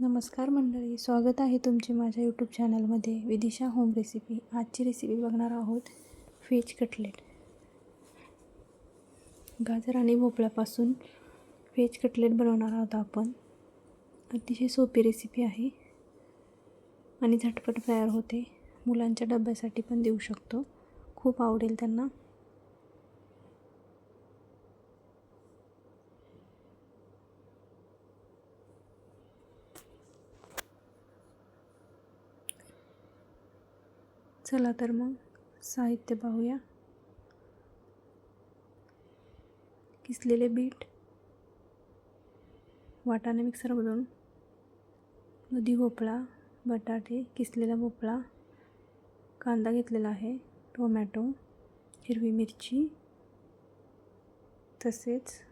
नमस्कार मंडळी स्वागत आहे तुमचे माझ्या यूट्यूब चॅनलमध्ये विदिशा होम रेसिपी आजची रेसिपी बघणार आहोत. व्हेज कटलेट गाजर आणि भोपळ्यापासून व्हेज कटलेट बनवणार आहोत आपण. अतिशय सोपी रेसिपी आहे. आणि झटपट तयार होते. मुलांच्या डब्यासाठी पण देऊ शकतो. खूप आवडेल त्यांना. चला तर मग साहित्य पाहूया. किसलेले बीट. वाटाणे मिक्सरमधून दुधी भोपळा बटाटे किसलेला भोपळा. कांदा घेतलेला आहे टोमॅटो हिरवी मिरची. तसेच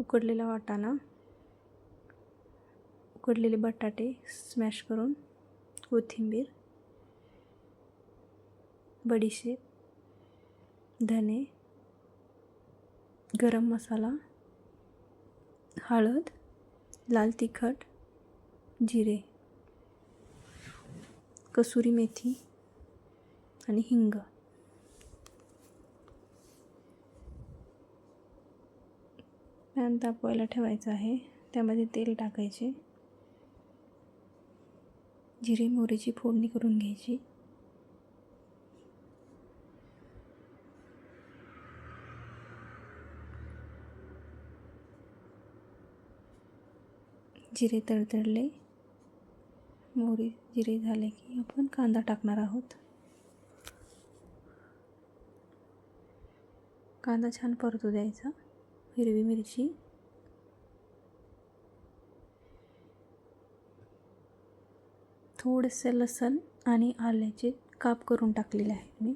उकडलेला वाटाणा. उकडलेले बटाटे स्मॅश करून कोथिंबीर. बडीशेप धने गरम मसाला हळद लाल तिखट जिरे कसुरी मेथी आणि हिंग. पॅन तापवायला ठेवायचं आहे. त्यामध्ये तेल टाकायचे. जिरे मोहरीची फोडणी करून घ्यायची. जिरे तडतडले. मोहरी जिरे झाले की आपण कांदा टाकणार आहोत. कांदा छान परतू द्यायचा. हिरवी मिरची. थोडेसे लसण आणि आल्याचे काप करून टाकलेले आहेत मी.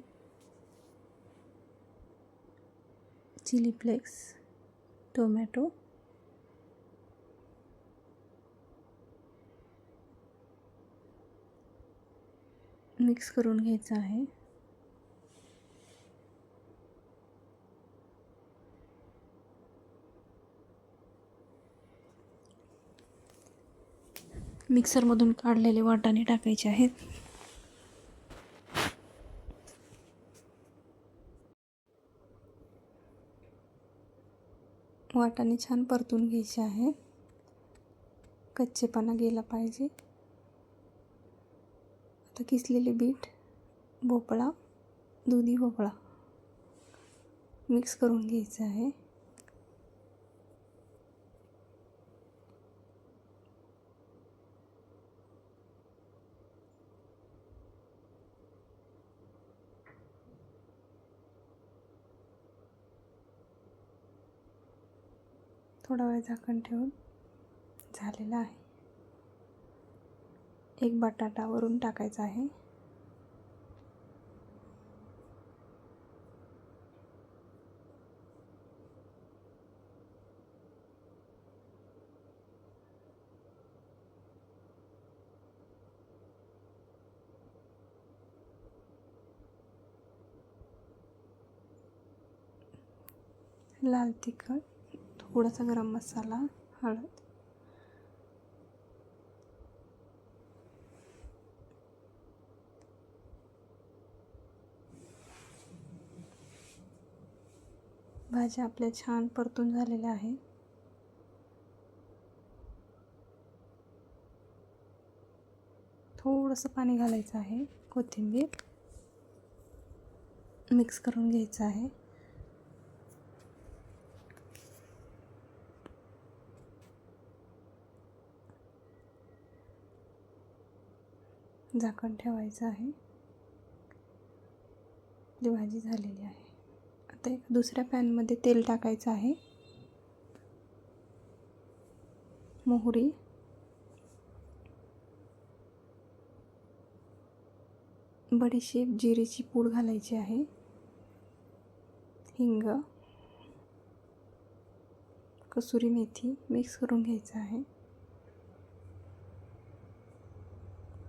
चिली फ्लेक्स टोमॅटो मिक्स करून घ्यायचं आहे. मिक्सरमधून काढलेले वाटाणे टाकायचे आहेत. वाटाणे छान परतून घ्यायचे आहे. कच्चेपणा गेला पाहिजे. आता किसलेले बीट भोपळा दुधी भोपळा मिक्स करून घ्यायचं आहे. थोडा वेळ झाकण ठेवून झालेला आहे. एक बटाटा वरून टाकायचा आहे. लाल तिखट थोडासा गरम मसाला हळद. भाज्या आपल्या छान परतून झालेल्या आहे थोडंसं पाणी घालायचं आहे कोथिंबीर मिक्स करून घ्यायचं आहे. झाकण ठेवायचं आहे. आपली भाजी झालेली आहे. आता एक दुसऱ्या पॅनमध्ये तेल टाकायचं आहे. मोहरी. बडीशेप जिरेची पूड घालायची आहे. हिंग. कसुरी मेथी मिक्स करून घ्यायचं आहे.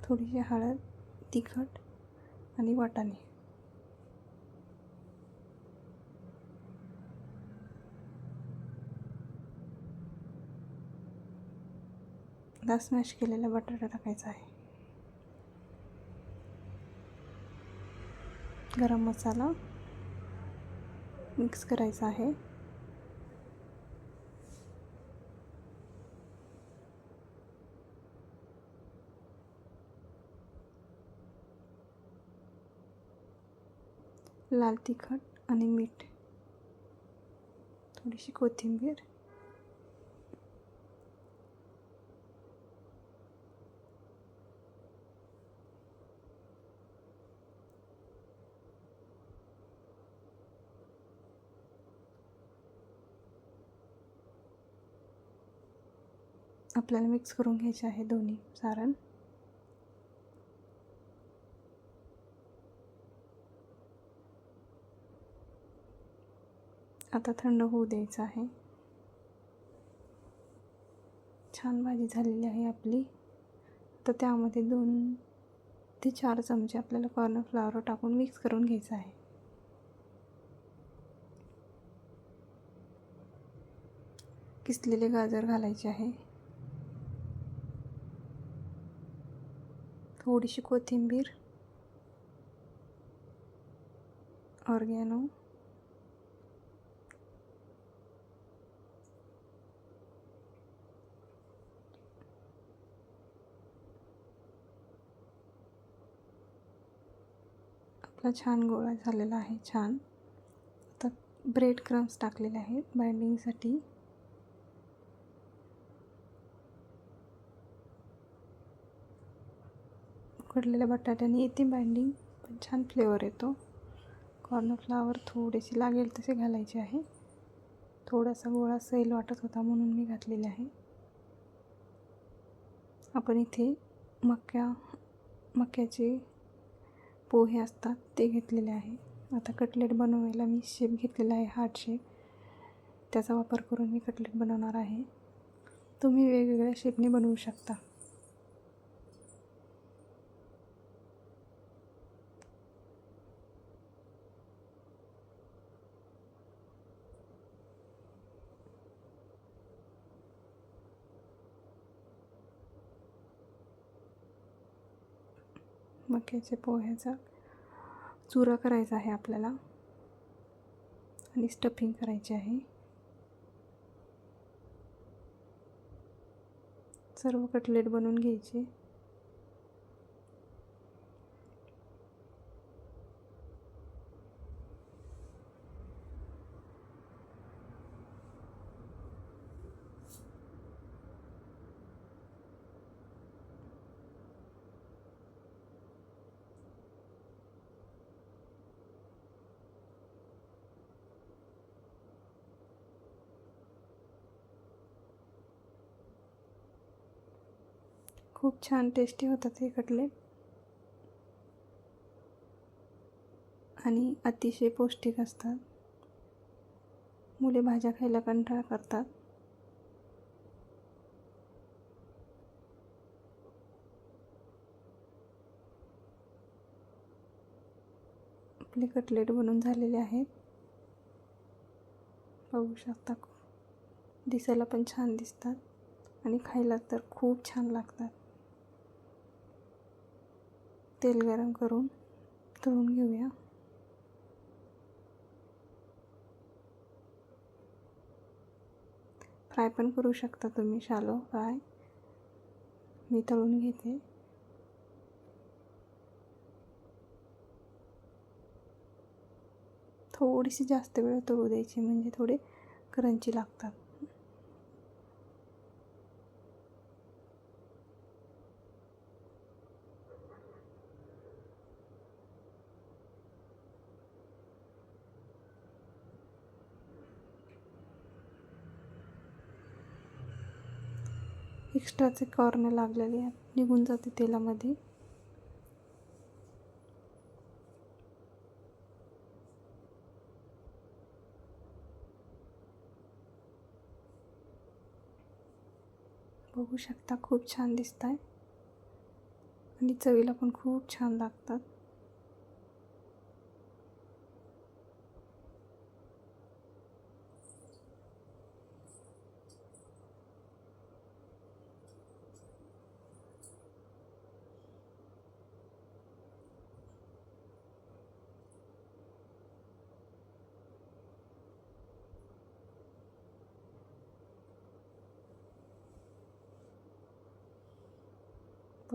थोडीशी हळद तिखट आणि वाटाणे. एकदा स्मॅश केलेला बटाटा टाकायचा आहे. गरम मसाला मिक्स करायचा आहे. लाल तिखट आणि मीठ. थोडीशी कोथिंबीर. आपल्याला मिक्स करून घ्यायचे आहे दोन्ही सारण. आता थंड होऊ द्यायचं आहे. छान भाजी झालेली आहे आपली. तर त्यामध्ये दोन ते चार चमचे आपल्याला कॉर्नफ्लावर टाकून मिक्स करून घ्यायचं आहे. किसलेले गाजर घालायचे आहे. थोडीशी कोथिंबीर ऑर्गॅनो आपला छान गोळा झालेला आहे छान. आता ब्रेड क्रम्स टाकलेले आहेत बाइंडिंगसाठी उकडलेल्या बटाट्याने येते बाइंडिंग पण छान फ्लेवर येतो. कॉर्नफ्लावर थोडीशी लागेल तसे घालायचे आहे. थोडासा गोळा सैल वाटत होता म्हणून मी घातलेला आहे. आपण इथे मक्या मक्याचे पोहे असतात ते घेतलेले आहे. आता कटलेट बनवायला मी शेप घेतलेला आहे हार्ट शेप त्याचा वापर करून मी कटलेट बनवणार आहे. तुम्ही वेगवेगळ्या शेपने बनवू शकता. मक्याच्या पोह्याचा चुरा करायचा आहे आपल्याला. आणि स्टफिंग करायची आहे. सर्व कटलेट बनवून घ्यायचे. खूप छान टेस्टी होतात हे कटलेट. आणि अतिशय पौष्टिक असतात. मुले भाज्या खायला कंटाळा करतात. आपले कटलेट बनून झालेले आहेत. बघू शकता दिसायला पण छान दिसतात. आणि खायला तर खूप छान लागतात. तेल गरम करून तळून घेऊया. फ्राय पण करू शकता तुम्ही शालो फ्राय मी तळून घेते. थोडीशी जास्त वेळ तळू द्यायची म्हणजे थोडे करंची लागतात. एक्स्ट्राचे कॉर्न लागलेले आहेत. निघून जाते तेलामध्ये. बघू शकता खूप छान दिसत आहे आणि चवीला पण खूप छान लागतात.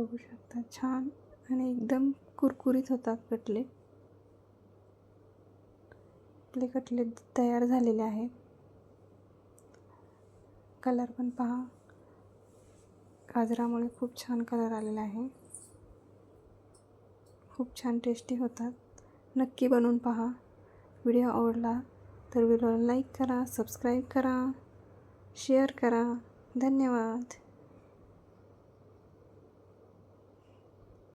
बघू शकता. छान आणि एकदम कुरकुरीत होतात कटलेट. आपले कटलेट तयार झालेले आहेत कलर पण पहा. गाजरामुळे खूप छान कलर आलेला आहे. खूप छान टेस्टी होतात. नक्की बनवून पहा. व्हिडिओ आवडला तर व्हिडिओला लाईक करा सबस्क्राईब करा शेअर करा. धन्यवाद.